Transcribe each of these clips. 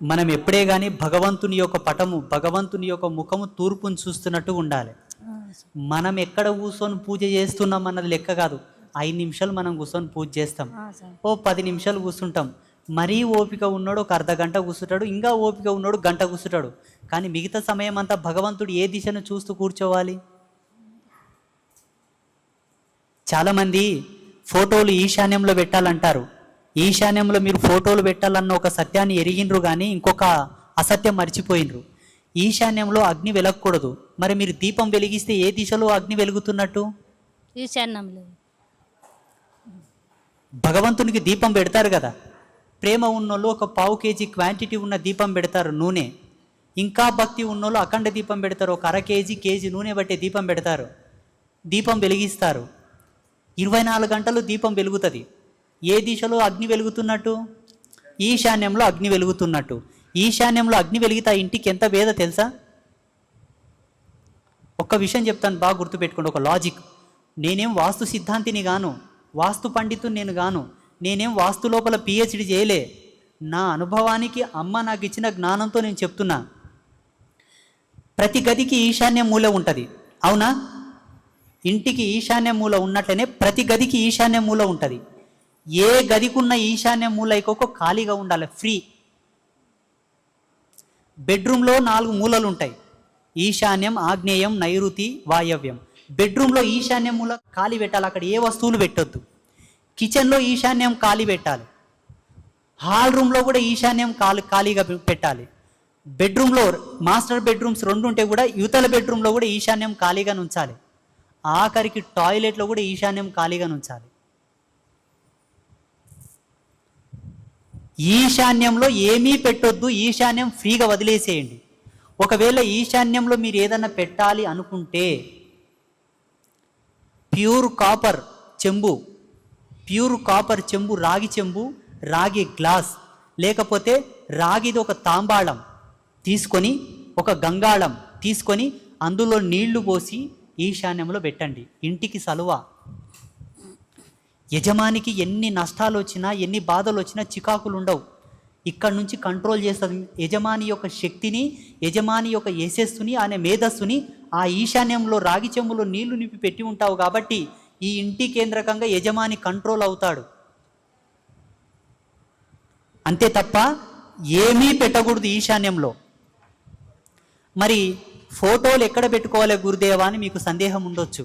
మనం ఎప్పుడే కానీ భగవంతుని యొక్క పటము భగవంతుని యొక్క ముఖము తూర్పును చూస్తున్నట్టు ఉండాలి. మనం ఎక్కడ కూర్చొని పూజ చేస్తున్నాం అన్నది లెక్క కాదు. ఐదు నిమిషాలు మనం కూర్చొని పూజ చేస్తాం. ఓ పది నిమిషాలు కూర్చుంటాం మరీ ఓపిక ఉన్నాడు ఒక అర్ధ గంట కూర్చుంటాడు ఇంకా ఓపిక ఉన్నాడు గంట కూర్చుంటాడు కానీ మిగతా సమయం అంతా భగవంతుడు ఏ దిశను చూస్తూ కూర్చోవాలి? చాలామంది ఫోటోలు ఈశాన్యంలో పెట్టాలంటారు. ఈశాన్యంలో మీరు ఫోటోలు పెట్టాలన్న ఒక సత్యాన్ని ఎరిగినరు కానీ ఇంకొక అసత్యం మర్చిపోయినరు. ఈశాన్యంలో అగ్ని వెలగకూడదు. మరి మీరు దీపం వెలిగిస్తే ఏ దిశలో అగ్ని వెలుగుతున్నట్టు? ఈ చెన్నంలో భగవంతునికి దీపం పెడతారు కదా. ప్రేమ ఉన్నోళ్ళు ఒక పావు కేజీ క్వాంటిటీ ఉన్న దీపం పెడతారు నూనె. ఇంకా భక్తి ఉన్నోళ్ళు అఖండ దీపం పెడతారు. ఒక అర కేజీ కేజీ నూనె బట్టే దీపం పెడతారు. దీపం వెలిగిస్తారు. ఇరవై నాలుగు గంటలు దీపం వెలుగుతుంది. ఏ దిశలో అగ్ని వెలుగుతున్నట్టు? ఈశాన్యంలో అగ్ని వెలుగుతున్నట్టు. ఈశాన్యంలో అగ్ని వెలిగితే ఆ ఇంటికి ఎంత భేద తెలుసా? ఒక్క విషయం చెప్తాను బాగా గుర్తుపెట్టుకోండి. ఒక లాజిక్ నేనేం వాస్తు సిద్ధాంతిని గాను వాస్తు పండితుని నేను గాను నేనేం వాస్తు లోపల పిహెచ్డి చేయలే. నా అనుభవానికి అమ్మ నాకు ఇచ్చిన జ్ఞానంతో నేను చెప్తున్నా. ప్రతి గదికి ఈశాన్య మూల ఉంటుంది. అవునా? ఇంటికి ఈశాన్య మూల ఉన్నట్లనే ప్రతి గదికి ఈశాన్య మూల ఉంటుంది. ఏ గదికున్న ఈశాన్య మూల ఖాళీగా ఉండాలి ఫ్రీ బెడ్రూమ్లో నాలుగు మూలలు ఉంటాయి ఈశాన్యం ఆగ్నేయం నైరుతి వాయవ్యం. బెడ్రూమ్లో ఈశాన్యం మూల ఖాళీ పెట్టాలి అక్కడ ఏ వస్తువులు పెట్టొద్దు. కిచెన్లో ఈశాన్యం ఖాళీ పెట్టాలి. హాల్ రూమ్లో కూడా ఈశాన్యం ఖాళీ ఖాళీగా పె- పెట్టాలి. బెడ్రూమ్లో మాస్టర్ బెడ్రూమ్స్ రెండు ఉంటే కూడా యువతల బెడ్రూమ్లో కూడా ఈశాన్యం ఖాళీగా ఉంచాలి ఆఖరికి టాయిలెట్లో కూడా ఈశాన్యం ఖాళీగా ఉంచాలి ఈశాన్యంలో ఏమీ పెట్టొద్దు ఈశాన్యం ఫ్రీగా వదిలేసేయండి. ఒకవేళ ఈశాన్యంలో మీరు ఏదన్నా పెట్టాలి అనుకుంటే ప్యూర్ కాపర్ చెంబు ప్యూర్ కాపర్ చెంబు రాగి చెంబు రాగి గ్లాస్ లేకపోతే రాగిది ఒక తాంబాళం తీసుకొని ఒక గంగాళం తీసుకొని అందులో నీళ్ళు పోసి ఈశాన్యంలో పెట్టండి. ఇంటికి సలువ. యజమానికి ఎన్ని నష్టాలు వచ్చినా ఎన్ని బాధలు వచ్చినా చికాకులు ఉండవు ఇక్కడ నుంచి కంట్రోల్ చేస్తుంది యజమాని యొక్క శక్తిని యజమాని యొక్క యశస్సుని అనే మేధస్సుని ఆ ఈశాన్యంలో రాగి చెంబులో నీళ్ళు నింపి పెట్టి ఉంటావు కాబట్టి ఈ ఇంటి కేంద్రకంగా యజమాని కంట్రోల్ అవుతాడు. అంతే తప్ప ఏమీ పెట్టకూడదు ఈశాన్యంలో. మరి ఫోటోలు ఎక్కడ పెట్టుకోవాలి గురుదేవా అని మీకు సందేహం ఉండొచ్చు.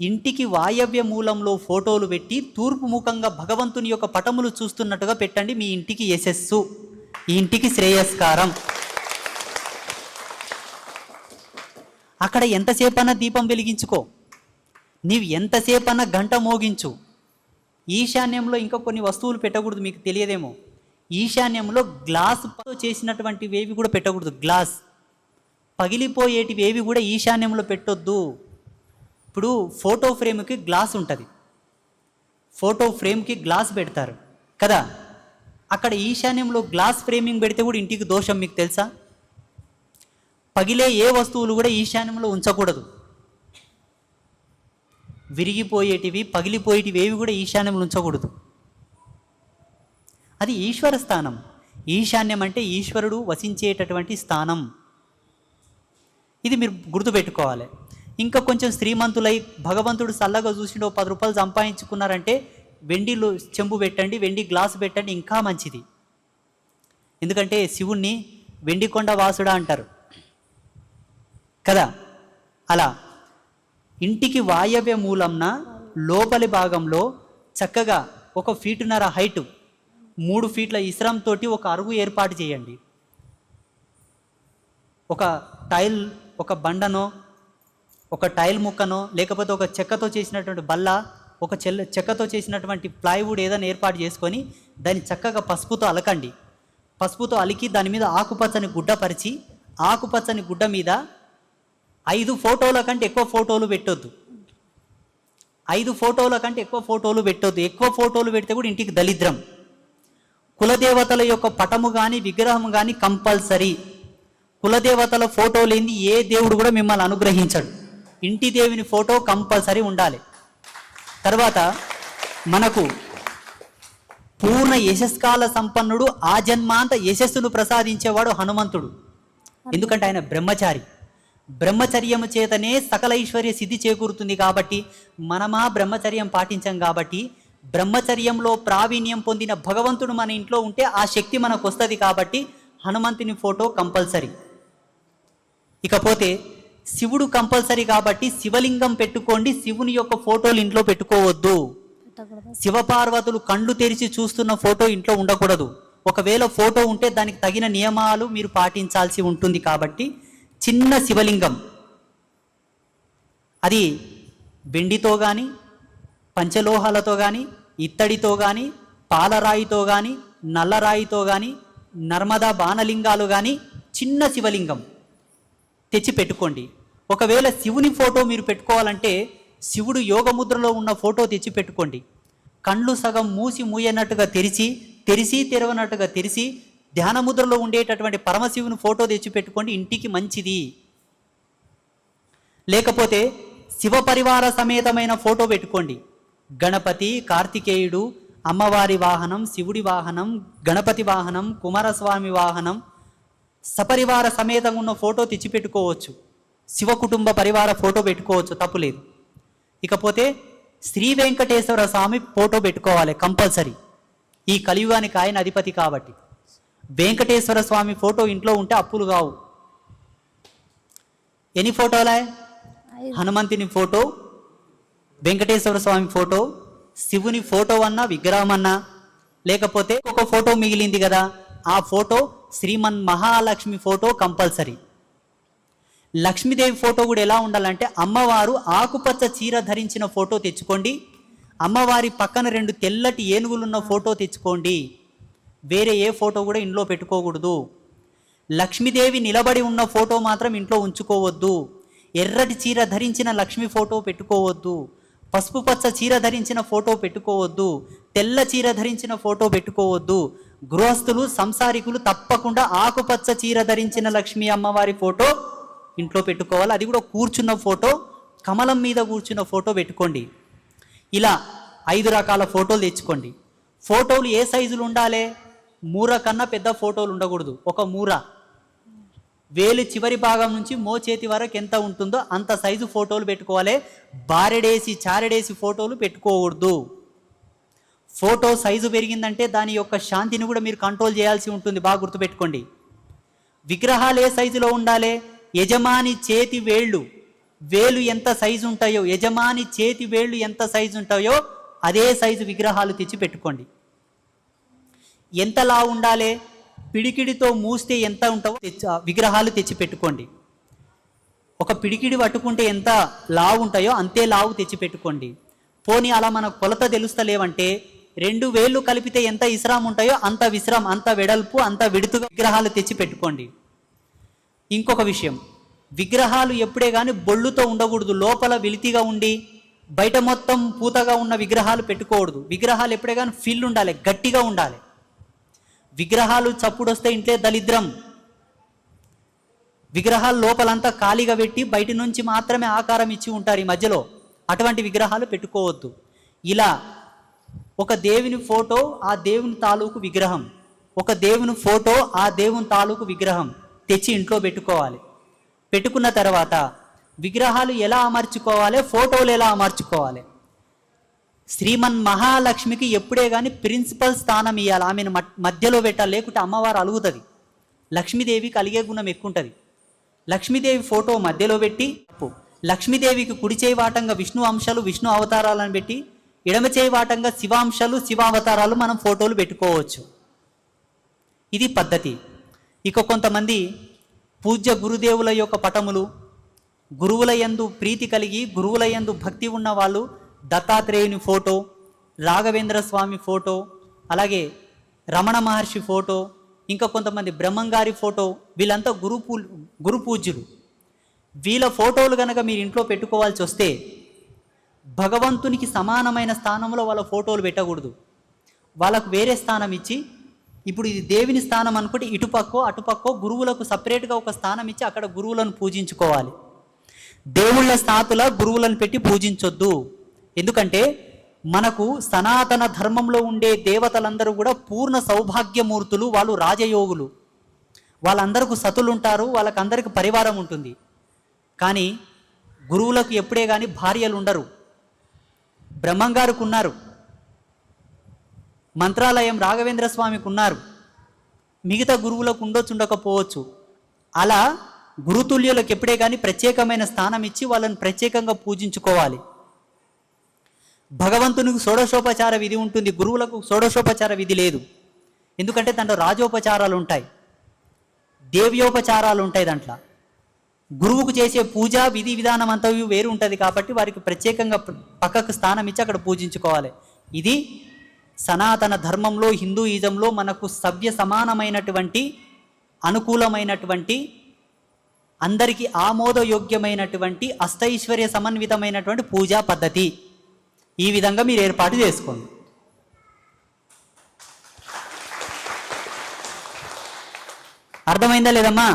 ఇంటికి వాయవ్య మూలంలో ఫోటోలు పెట్టి తూర్పు ముఖంగా భగవంతుని యొక్క పటములు చూస్తున్నట్టుగా పెట్టండి మీ ఇంటికి యశస్సు. ఈ ఇంటికి శ్రేయస్కారం. అక్కడ ఎంతసేపన్నా దీపం వెలిగించుకో. నీవు ఎంతసేపన్నా గంట మోగించు. ఈశాన్యంలో ఇంకా కొన్ని వస్తువులు పెట్టకూడదు మీకు తెలియదేమో. ఈశాన్యంలో గ్లాస్ చేసినటువంటి వేవి కూడా పెట్టకూడదు. గ్లాస్. పగిలిపోయేటివి ఏవి కూడా ఈశాన్యంలో పెట్టొద్దు. ఇప్పుడు ఫోటో ఫ్రేమ్కి గ్లాస్ ఉంటుంది. ఫోటో ఫ్రేమ్కి గ్లాస్ పెడతారు. కదా? అక్కడ ఈశాన్యంలో గ్లాస్ ఫ్రేమింగ్ పెడితే కూడా ఇంటికి దోషం మీకు తెలుసా? పగిలే ఏ వస్తువులు కూడా ఈశాన్యంలో ఉంచకూడదు. విరిగిపోయేటివి పగిలిపోయేటివి ఏవి కూడా ఈశాన్యంలో ఉంచకూడదు. అది ఈశ్వర స్థానం. ఈశాన్యం అంటే ఈశ్వరుడు వసించేటటువంటి స్థానం. ఇది మీరు గుర్తుపెట్టుకోవాలి. ఇంకా కొంచెం శ్రీమంతులై భగవంతుడు చల్లగా చూసిండో పది రూపాయలు సంపాదించుకున్నారంటే వెండిలో చెంబు పెట్టండి వెండి గ్లాసు పెట్టండి ఇంకా మంచిది. ఎందుకంటే శివుణ్ణి వెండి కొండ వాసుడా అంటారు. కదా? అలా. ఇంటికి వాయవ్య మూలంన లోపలి భాగంలో చక్కగా ఒక ఫీటున్నర హైటు మూడు ఫీట్ల ఇస్రంతోటి ఒక అరుగు ఏర్పాటు చేయండి. ఒక టైల్ ఒక బండనో ఒక టైల్ ముక్కనో లేకపోతే ఒక చెక్కతో చేసినటువంటి బల్ల ఒక చెల్ల చెక్కతో చేసినటువంటి ప్లైవుడ్ ఏదైనా ఏర్పాటు చేసుకొని దాన్ని చక్కగా పసుపుతో అలకండి. పసుపుతో అలికి దాని మీద ఆకుపచ్చని గుడ్డ పరిచి ఆకుపచ్చని గుడ్డ మీద ఐదు ఫోటోల కంటే ఎక్కువ ఫోటోలు పెట్టొద్దు. ఐదు ఫోటోల కంటే ఎక్కువ ఫోటోలు పెట్టొద్దు. ఎక్కువ ఫోటోలు పెడితే కూడా ఇంటికి దరిద్రం కులదేవతల యొక్క పటము కానీ విగ్రహం కానీ కంపల్సరీ. కులదేవతల ఫోటో లేని ఏ దేవుడు కూడా మిమ్మల్ని అనుగ్రహించడు. ఇంటి దేవుని ఫోటో కంపల్సరీ ఉండాలి. తర్వాత మనకు పూర్ణ యశస్కాల సంపన్నుడు ఆ జన్మాంత యశస్సును ప్రసాదించేవాడు హనుమంతుడు. ఎందుకంటే ఆయన బ్రహ్మచారి. బ్రహ్మచర్యము చేతనే సకల ఐశ్వర్య సిద్ధి చేకూరుతుంది కాబట్టి మనమా బ్రహ్మచర్యం పాటించాం కాబట్టి బ్రహ్మచర్యంలో ప్రావీణ్యం పొందిన భగవంతుడు మన ఇంట్లో ఉంటే ఆ శక్తి మనకు వస్తుంది కాబట్టి హనుమంతుని ఫోటో కంపల్సరీ. ఇకపోతే శివుడు కంపల్సరీ కాబట్టి శివలింగం పెట్టుకోండి శివుని యొక్క ఫోటోలు ఇంట్లో పెట్టుకోవద్దు. శివపార్వతులు కళ్ళు తెరిచి చూస్తున్న ఫోటో ఇంట్లో ఉండకూడదు. ఒకవేళ ఫోటో ఉంటే దానికి తగిన నియమాలు మీరు పాటించాల్సి ఉంటుంది కాబట్టి చిన్న శివలింగం. అది వెండితో కానీ పంచలోహాలతో కానీ ఇత్తడితో కానీ పాలరాయితో కానీ నల్లరాయితో కానీ నర్మదా బాణలింగాలు కానీ చిన్న శివలింగం. తెచ్చి పెట్టుకోండి ఒకవేళ శివుని ఫోటో మీరు పెట్టుకోవాలంటే శివుడు యోగముద్రలో ఉన్న ఫోటో తెచ్చి పెట్టుకోండి కళ్ళు సగం మూసి మూయనట్టుగా తెరిచి తెరిసి తెరవనట్టుగా తెరిచి ధ్యానముద్రలో ఉండేటటువంటి పరమశివుని ఫోటో తెచ్చి పెట్టుకోండి ఇంటికి మంచిది. లేకపోతే శివ పరివార సమేతమైన ఫోటో పెట్టుకోండి. గణపతి కార్తికేయుడు అమ్మవారి వాహనం శివుడి వాహనం గణపతి వాహనం కుమారస్వామి వాహనం సపరివార సమేతంగా ఉన్న ఫోటో తెచ్చి పెట్టుకోవచ్చు శివ కుటుంబ పరివార ఫోటో పెట్టుకోవచ్చు తప్పులేదు ఇకపోతే శ్రీ వెంకటేశ్వర స్వామి ఫోటో పెట్టుకోవాలి కంపల్సరీ. ఈ కలియుగానికి ఆయన అధిపతి కాబట్టి. వెంకటేశ్వర స్వామి ఫోటో ఇంట్లో ఉంటే అప్పులు కావు. ఎన్ని ఫోటోలే? హనుమంతుని ఫోటో వెంకటేశ్వర స్వామి ఫోటో శివుని ఫోటో అన్నా విగ్రహం అన్నా లేకపోతే ఒక ఫోటో మిగిలింది కదా ఆ photo Sriman Mahalakshmi photo compulsory. Lakshmidevi photo కూడా ఎలా ఉండాలంటే అమ్మవారు ఆకుపచ్చ చీర ధరించిన ఫోటో తెచ్చుకోండి. అమ్మవారి పక్కన రెండు తెల్లటి ఏనుగులున్న ఫోటో తెచ్చుకోండి. వేరే ఏ ఫోటో కూడా ఇంట్లో పెట్టుకోకూడదు. లక్ష్మీదేవి నిలబడి ఉన్న ఫోటో మాత్రం ఇంట్లో ఉంచుకోవద్దు. ఎర్రటి చీర ధరించిన లక్ష్మి ఫోటో పెట్టుకోవద్దు. పసుపు పచ్చ చీర ధరించిన ఫోటో పెట్టుకోవద్దు. తెల్ల చీర ధరించిన ఫోటో పెట్టుకోవద్దు. గృహస్థులు సంసారికులు తప్పకుండా ఆకుపచ్చ చీర ధరించిన లక్ష్మీ అమ్మవారి ఫోటో ఇంట్లో పెట్టుకోవాలి. అది కూడా కూర్చున్న ఫోటో కమలం మీద కూర్చున్న ఫోటో పెట్టుకోండి. ఇలా ఐదు రకాల ఫోటోలు తెచ్చుకోండి. ఫోటోలు ఏ సైజులు ఉండాలి? మూర కన్నా పెద్ద ఫోటోలు ఉండకూడదు. ఒక మూర. వేలు చివరి భాగం నుంచి మోచేతి వరకు ఎంత ఉంటుందో అంత సైజు ఫోటోలు పెట్టుకోవాలి. బారెడేసి చారెడేసి ఫోటోలు పెట్టుకోకూడదు. ఫోటో సైజు పెరిగిందంటే దాని యొక్క శాంతిని కూడా మీరు కంట్రోల్ చేయాల్సి ఉంటుంది. బాగా గుర్తుపెట్టుకోండి. విగ్రహాలు ఏ సైజులో ఉండాలి? యజమాని చేతి వేళ్ళు. వేలు ఎంత సైజు ఉంటాయో యజమాని చేతి వేళ్ళు ఎంత సైజు ఉంటాయో అదే సైజు విగ్రహాలు తెచ్చి పెట్టుకోండి. ఎంతలా ఉండాలి? పిడికిడితో మూస్తే ఎంత ఉంటావో తెచ్చి విగ్రహాలు తెచ్చి పెట్టుకోండి. ఒక పిడికిడి పట్టుకుంటే ఎంత లావు ఉంటాయో అంతే లావు తెచ్చి పెట్టుకోండి. పోనీ అలా మన కొలత తెలుస్తలేవంటే రెండు వేళ్ళు కలిపితే ఎంత విశ్రాం ఉంటాయో అంత విశ్రాం అంత వెడల్పు అంత విడుతుగా విగ్రహాలు తెచ్చి పెట్టుకోండి ఇంకొక విషయం విగ్రహాలు ఎప్పుడే కానీ బొళ్ళుతో ఉండకూడదు లోపల వెలితిగా ఉండి బయట మొత్తం పూతగా ఉన్న విగ్రహాలు పెట్టుకోకూడదు. విగ్రహాలు ఎప్పుడే కానీ ఫిల్ ఉండాలి గట్టిగా ఉండాలి. విగ్రహాలు చప్పుడు వస్తే ఇంట్లో దరిద్రం విగ్రహాలు లోపలంతా ఖాళీగా పెట్టి బయట నుంచి మాత్రమే ఆకారం ఇచ్చి ఉంటారు ఈ మధ్యలో. అటువంటి విగ్రహాలు పెట్టుకోవద్దు. ఇలా ఒక దేవుని ఫోటో ఆ దేవుని తాలూకు విగ్రహం. ఒక దేవుని ఫోటో ఆ దేవుని తాలూకు విగ్రహం. తెచ్చి ఇంట్లో పెట్టుకోవాలి. పెట్టుకున్న తర్వాత విగ్రహాలు ఎలా అమర్చుకోవాలి? ఫోటోలు ఎలా అమర్చుకోవాలి? శ్రీమన్ మహాలక్ష్మికి ఎప్పుడే కానీ ప్రిన్సిపల్ స్థానం ఇవ్వాలి ఆమెను మధ్యలో పెట్టాలి. లేకుంటే అమ్మవారు అలుగుతుంది. లక్ష్మీదేవి కలిగే గుణం ఎక్కువ ఉంటుంది లక్ష్మీదేవి ఫోటో మధ్యలో పెట్టి లక్ష్మీదేవికి కుడిచేవాటంగా విష్ణు అంశాలు విష్ణు అవతారాలను పెట్టి ఎడమ చేయవాటంగా శివాంశాలు శివావతారాలు మనం ఫోటోలు పెట్టుకోవచ్చు. ఇది పద్ధతి. ఇక కొంతమంది పూజ్య గురుదేవుల యొక్క పటములు గురువుల యందు ప్రీతి కలిగి గురువుల యందు భక్తి ఉన్న వాళ్ళు దత్తాత్రేయుని ఫోటో రాఘవేంద్ర స్వామి ఫోటో అలాగే రమణ మహర్షి ఫోటో ఇంకా కొంతమంది బ్రహ్మంగారి ఫోటో వీళ్ళంతా గురు పూ గురు పూజ్యులు వీళ్ళ ఫోటోలు కనుక మీరు ఇంట్లో పెట్టుకోవాల్సి వస్తే భగవంతునికి సమానమైన స్థానంలో వాళ్ళ ఫోటోలు పెట్టకూడదు. వాళ్ళకు వేరే స్థానం ఇచ్చి ఇప్పుడు ఇది దేవుని స్థానం అనుకుంటే ఇటుపక్కో అటుపక్కో గురువులకు సపరేట్గా ఒక స్థానం ఇచ్చి అక్కడ గురువులను పూజించుకోవాలి. దేవుళ్ళ స్థాతుల గురువులను పెట్టి పూజించొద్దు. ఎందుకంటే మనకు సనాతన ధర్మంలో ఉండే దేవతలందరూ కూడా పూర్ణ సౌభాగ్యమూర్తులు వాళ్ళు రాజయోగులు. వాళ్ళందరికీ సతులు ఉంటారు వాళ్ళకందరికి పరివారం ఉంటుంది. కానీ గురువులకు ఎప్పుడే కానీ భార్యలు ఉండరు బ్రహ్మంగారుకు ఉన్నారు మంత్రాలయం రాఘవేంద్ర స్వామికి ఉన్నారు మిగతా గురువులకు ఉండొచ్చు ఉండకపోవచ్చు అలా గురుతుల్యులకు ఎప్పుడే కానీ ప్రత్యేకమైన స్థానం ఇచ్చి వాళ్ళని ప్రత్యేకంగా పూజించుకోవాలి. భగవంతునికి షోడశోపచార విధి ఉంటుంది. గురువులకు షోడశోపచార విధి లేదు. ఎందుకంటే దాంట్లో రాజోపచారాలు ఉంటాయి దేవ్యోపచారాలు ఉంటాయి దాంట్లో. గురువుకు చేసే పూజ విధి విధానం అంతా వేరు ఉంటుంది కాబట్టి వారికి ప్రత్యేకంగా పక్కకు స్థానం ఇచ్చి అక్కడ పూజించుకోవాలి. ఇది సనాతన ధర్మంలో హిందూయిజంలో మనకు సభ్య సమానమైనటువంటి అనుకూలమైనటువంటి అందరికీ ఆమోదయోగ్యమైనటువంటి అష్టైశ్వర్య సమన్వితమైనటువంటి పూజా పద్ధతి. ఈ విధంగా మీరు ఏర్పాటు చేసుకోండి. అర్థమైందా లేదమ్మా?